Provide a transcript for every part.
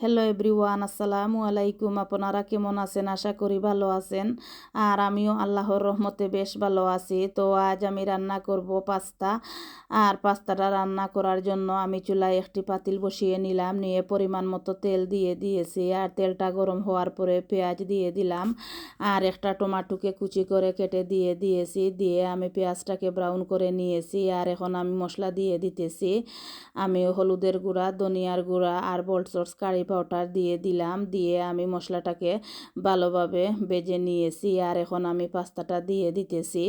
Hello everyone আসসালামু আলাইকুম আপনারা কেমন আছেন আশা করি ভালো আছেন আর আমিও আল্লাহর রহমতে বেশ ভালো আছি তো আজ আমি রান্না করব পাস্তা আর পাস্তাটা রান্না করার জন্য আমি চুলায় একটি পাতিল বসিয়ে নিলাম নিয়ে পরিমাণ মতো তেল দিয়ে দিয়েছি আর তেলটা গরম হওয়ার পরে পেঁয়াজ দিয়ে দিলাম আর একটা টমাটোকে কুচি করে কেটে দিয়ে দিয়েছি দিয়ে আমি পেঁয়াজটাকে ব্রাউন করে নিয়েছি আর এখন আমি মশলা দিয়ে দিতেছি আমি হলুদের গুঁড়া ধনিয়ার গুঁড়া আর বলসর্স কারি পাউডার দিয়ে দিলাম, দিয়ে আমি মশলাটাকে ভালোভাবে বেজে নিয়েছি আর এখন আমি পাস্তাটা দিয়ে দিতেছি।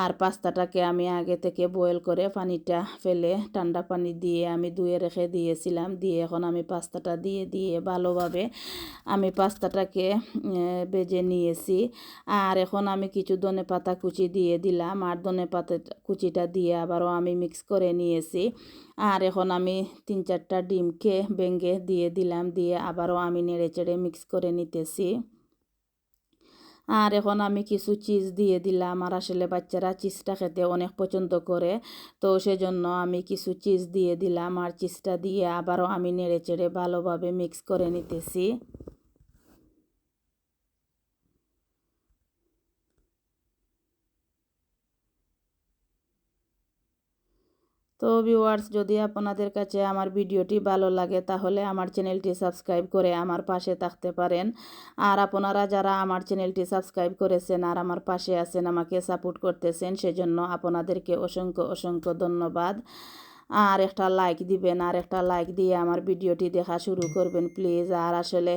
আর পাস্তাটাকে আমি আগে থেকে বয়েল করে পানিটা ফেলে ঠান্ডা পানি দিয়ে আমি ধুয়ে রেখে দিয়েছিলাম। দিয়ে এখন আমি পাস্তাটা দিয়ে দিয়ে ভালোভাবে আমি পাস্তাটাকে বেজে নিয়েছি। আর এখন আমি কিছু ধনে পাতা কুচি দিয়ে দিলাম। আর ধনে পাতা কুচিটা দিয়ে আবারও আমি মিক্স করে নিয়েছি। আর এখন আমি তিন চারটা ডিমকে বেঙ্গে দিয়ে দিলাম, দিয়ে আবারও আমি নেড়ে চেড়ে মিক্স করে নিতেছি। আর এখন আমি কিছু চিজ দিয়ে দিলাম, আর আসলে বাচ্চারা চিজটা খেতে অনেক পছন্দ করে, তো সেজন্য আমি কিছু চিজ দিয়ে দিলাম, আর চিজটা দিয়ে আবারও আমি নেড়ে চেড়ে ভালোভাবে মিক্স করে নিতেছি। তো ভিউয়ার্স যদি আপনাদের কাছে আমার ভিডিওটি ভালো লাগে, তাহলে আমার চ্যানেলটি সাবস্ক্রাইব করে আমার পাশে থাকতে পারেন। আর আপনারা যারা আমার চ্যানেলটি সাবস্ক্রাইব করেছেন আর আমার পাশে আছেন, আমাকে সাপোর্ট করতেছেন, সেজন্য আপনাদেরকে অসংখ্য অসংখ্য ধন্যবাদ। আর একটা লাইক দিবেন, আর একটা লাইক দিয়ে আমার ভিডিওটি দেখা শুরু করবেন প্লিজ আর আসলে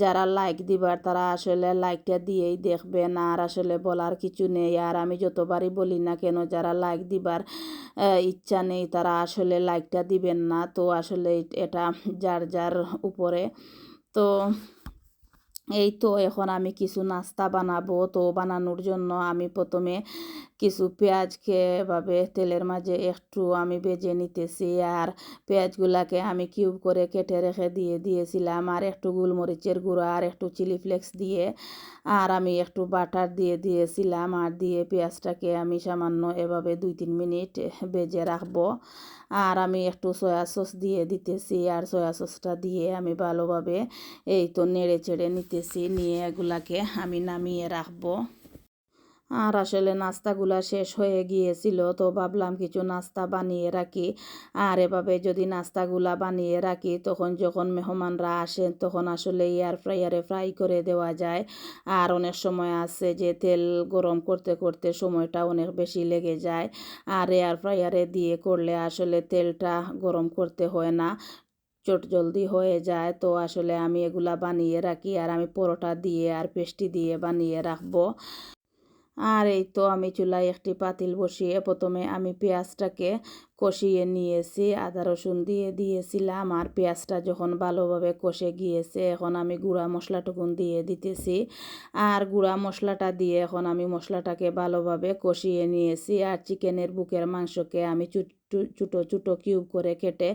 যারা লাইক দিবার, তারা আসলে লাইকটা দিয়েই দেখবেন, আর আসলে বলার কিছু নেই। আর আমি যতবারই বলি না কেন, যারা লাইক দিবার ইচ্ছা নেই, তারা আসলে লাইকটা দিবেন না। তো আসলে এটা যার যার উপরে। তো এই তো এখন আমি কিছু নাস্তা বানাবো। তো বানানোর জন্য আমি প্রথমে কিছু পেঁয়াজকে এভাবে তেলের মাঝে একটু আমি বেজে নিতেছি আর পেঁয়াজগুলাকে আমি কিউব করে কেটে রেখে দিয়ে দিয়েছিলাম আর একটু গোলমরিচের গুঁড়ো আর একটু চিলি ফ্লেক্স দিয়ে আর আমি একটু বাটার দিয়ে দিয়েছিলাম আর দিয়ে পেঁয়াজটাকে আমি সামান্য এভাবে দুই তিন মিনিট বেজে রাখব। আর আমি একটু সয়া সস দিয়ে দিতেছি আর সয়া সসটা দিয়ে আমি ভালোভাবে এই তো নেড়ে চেড়ে নিতেছি, নিয়ে এগুলাকে আমি নামিয়ে রাখব। আর আসলে নাস্তাগুলা শেষ হয়ে গিয়েছিল, তো ভাবলাম কিছু নাস্তা বানিয়ে রাখি। আর এভাবে যদি নাস্তাগুলা বানিয়ে রাখি, তখন যখন মেহমানরা আসেন, তখন আসলে এয়ার ফ্রাইয়ারে ফ্রাই করে দেওয়া যায়। আর অনেক সময় আছে যে তেল গরম করতে করতে সময়টা অনেক বেশি লেগে যায়। আর এয়ার ফ্রাইয়ারে দিয়ে করলে আসলে তেলটা গরম করতে হয় না, চট জলদি হয়ে যায়। তো আসলে আমি এগুলা বানিয়ে রাখি, আর আমি পরোটা দিয়ে আর পেস্টি দিয়ে বানিয়ে রাখব। আর এই তো আমি চুলায় একটি পাতিল বসিয়ে প্রথমে আমি পেঁয়াজটাকে কষিয়ে নিয়েছি। আদা রসুন দিয়ে দিয়েছিলাম আর পেঁয়াজটা যখন ভালোভাবে কষে গিয়েছে, এখন আমি গুঁড়া মশলাটুকুন দিয়ে দিতেছি। আর গুঁড়া মশলাটা দিয়ে এখন আমি মশলাটাকে ভালোভাবে কষিয়ে নিয়েছি। আর চিকেনের বুকের মাংসকে আমি ছোটো ছোটো কিউব করে কেটে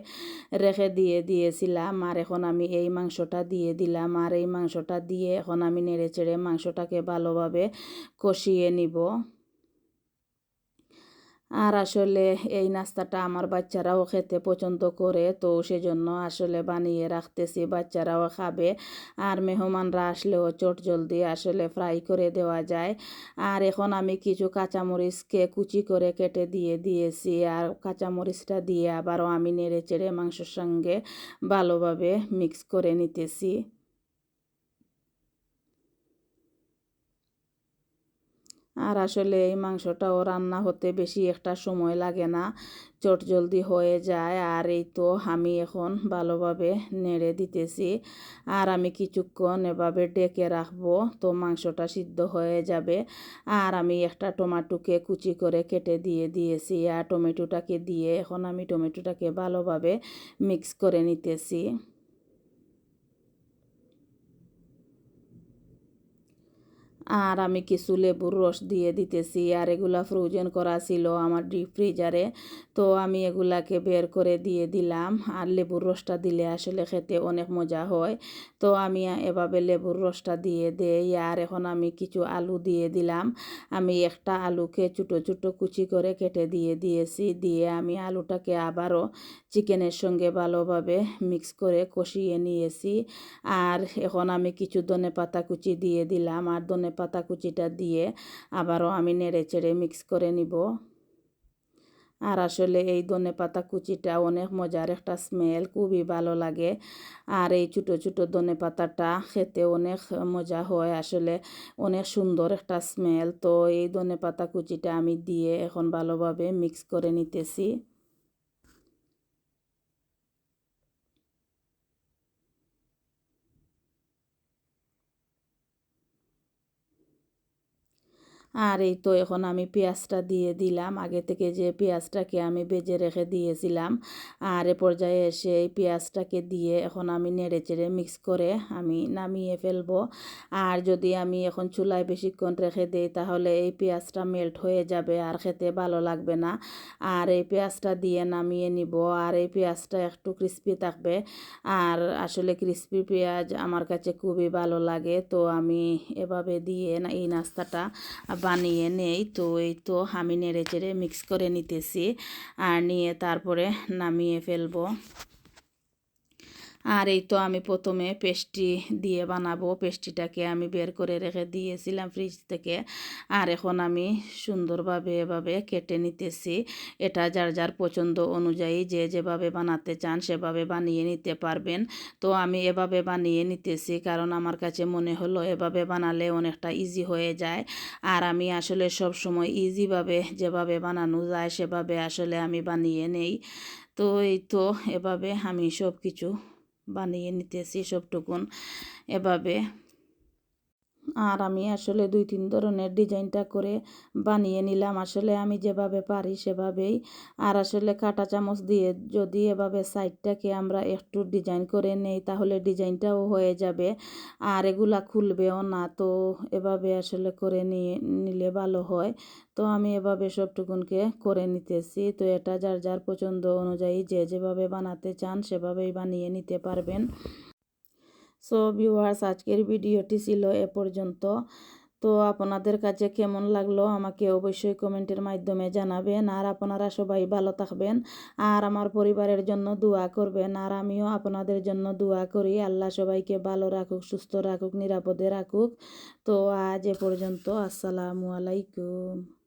রেখে দিয়ে দিয়েছিলাম। আর এখন আমি এই মাংসটা দিয়ে দিলাম। আর এই মাংসটা দিয়ে এখন আমি নেড়ে চেড়ে মাংসটাকে ভালোভাবে কষিয়ে নিব। আর আসলে এই নাস্তাটা আমার বাচ্চারাও খেতে পছন্দ করে, তো সেজন্য আসলে বানিয়ে রাখতেছি, বাচ্চারাও খাবে। আর মেহমানরা আসলেও চট জলদি আসলে ফ্রাই করে দেওয়া যায়। আর এখন আমি কিছু কাঁচামরিচকে কুচি করে কেটে দিয়ে দিয়েছি, আর কাঁচামরিচটা দিয়ে আবারও আমি নেড়ে চেড়ে মাংসর সঙ্গে ভালোভাবে মিক্স করে নিতেছি। আর আসলে এই মাংসটাও রান্না হতে বেশি একটা সময় লাগে না। চট জলদি হয়ে যায়। আর এই তো আমি এখন ভালোভাবে নেড়ে দিতেছি। আর আমি কিছুক্ষণ এভাবে ডেকে রাখব তো মাংসটা সিদ্ধ হয়ে যাবে। আর আমি একটা টমাটোকে কুচি করে কেটে দিয়ে দিয়েছি। আর টমেটোটাকে দিয়ে এখন আমি টমেটোটাকে ভালোভাবে মিক্স করে নিতেছি। আর আমি কিছু লেবুর রস দিয়ে দিতেছি, আর এগুলা ফ্রোজেন করা ছিল আমার ডিপ ফ্রিজারে তো আমি এগুলাকে বের করে দিয়ে দিলাম, আর লেবুর রসটা দিলে আসলে খেতে অনেক মজা হয়। তো আমি এভাবে লেবুর রসটা দিয়ে দেই, আর এখন আমি কিছু আলু দিয়ে দিলাম। আমি একটা আলুকে ছোটো ছোটো কুচি করে কেটে দিয়ে দিয়েছি, দিয়ে আমি আলুটাকে আবারও চিকেনের সঙ্গে ভালোভাবে মিক্স করে কষিয়ে নিয়েছি। আর এখন আমি কিছু ধনে পাতা কুচি দিয়ে দিলাম, আর ধনে পাতা কুচিটা দিয়ে আবারও আমি নেড়ে চেড়ে মিক্স করে নিব। আর আসলে এই ধনে পাতা কুচিটা অনেক মজার একটা স্মেল, খুবই ভালো লাগে। আর এই ছোটো ছোটো ধনে পাতাটা খেতে অনেক মজা হয়, আসলে অনেক সুন্দর একটা স্মেল। তো এই ধনে পাতা কুচিটা আমি দিয়ে এখন ভালোভাবে মিক্স করে নিতেছি। আর এই তো এখন আমি পেঁয়াজটা দিয়ে দিলাম। আগে থেকে যে পেঁয়াজটাকে আমি বেজে রেখে দিয়েছিলাম। আর এ পর্যায়ে এসে এই পেঁয়াজটাকে দিয়ে এখন আমি নেড়ে চেড়ে মিক্স করে আমি নামিয়ে ফেলব। আর যদি আমি এখন চুলায় বেশিক্ষণ রেখে দিই, তাহলে এই পেঁয়াজটা মেল্ট হয়ে যাবে আর খেতে ভালো লাগবে না। আর এই পেঁয়াজটা দিয়ে নামিয়ে নিব। আর এই পেঁয়াজটা একটু ক্রিস্পি থাকবে। আর আসলে ক্রিস্পি পেঁয়াজ আমার কাছে খুবই ভালো লাগে। তো আমি এভাবে দিয়ে এই নাস্তাটা বানিয়ে নেই। তো এই তো আমি নেড়ে চেড়ে মিক্স করে নিতেছি। আর নিয়ে তারপরে নামিয়ে ফেলব। আর এই তো আমি প্রথমে পেস্টি দিয়ে বানাবো। পেস্টিটাকে আমি বের করে রেখে দিয়েছিলাম ফ্রিজ থেকে। আর এখন আমি সুন্দরভাবে এভাবে কেটে নিতেছি। এটা যার যার পছন্দ অনুযায়ী যে যেভাবে বানাতে চান সেভাবে বানিয়ে নিতে পারবেন। তো আমি এভাবে বানিয়ে নিতেছি কারণ আমার কাছে মনে হলো এভাবে বানালে অনেকটা ইজি হয়ে যায়। আর আমি আসলে সব সময় ইজিভাবে যেভাবে বানানো যায় সেভাবে আসলে আমি বানিয়ে নেই। তো এই তো এভাবে আমি সব কিছু বানিয়ে নিতেছি সবটুকুন এভাবে। আর আমি আসলে দুই, তিন ধরনের ডিজাইনটা করে বানিয়ে নিলাম। আসলে আমি যেভাবে পারি সেভাবেই। আর আসলে কাটা চামচ দিয়ে যদি এভাবে সাইডটাকে আমরা একটু ডিজাইন করে নেই, তাহলে ডিজাইনটাও হয়ে যাবে। আর এগুলা খুলবেও না, তো এভাবে আসলে করে নিয়ে নিলে ভালো হয়। তো আমি এভাবে সবটুকুনকে করে নিতেছি। তো এটা যার যার পছন্দ অনুযায়ী যে যেভাবে বানাতে চান সেভাবেই বানিয়ে নিতে পারবেন। সো ভিউয়ার্স আজকের ভিডিওটি ছিল এ পর্যন্ত। তো আপনাদের কাছে কেমন লাগল আমাকে অবশ্যই কমেন্টের মাধ্যমে জানাবেন। আর আপনারা সবাই ভালো থাকবেন। আর আমার পরিবারের জন্য দোয়া করবেন। আর আমিও আপনাদের জন্য দোয়া করি। আল্লাহ সবাইকে ভালো রাখুক, সুস্থ রাখুক, নিরাপদে রাখুক। তো আজ এ পর্যন্ত। আসসালামু আলাইকুম।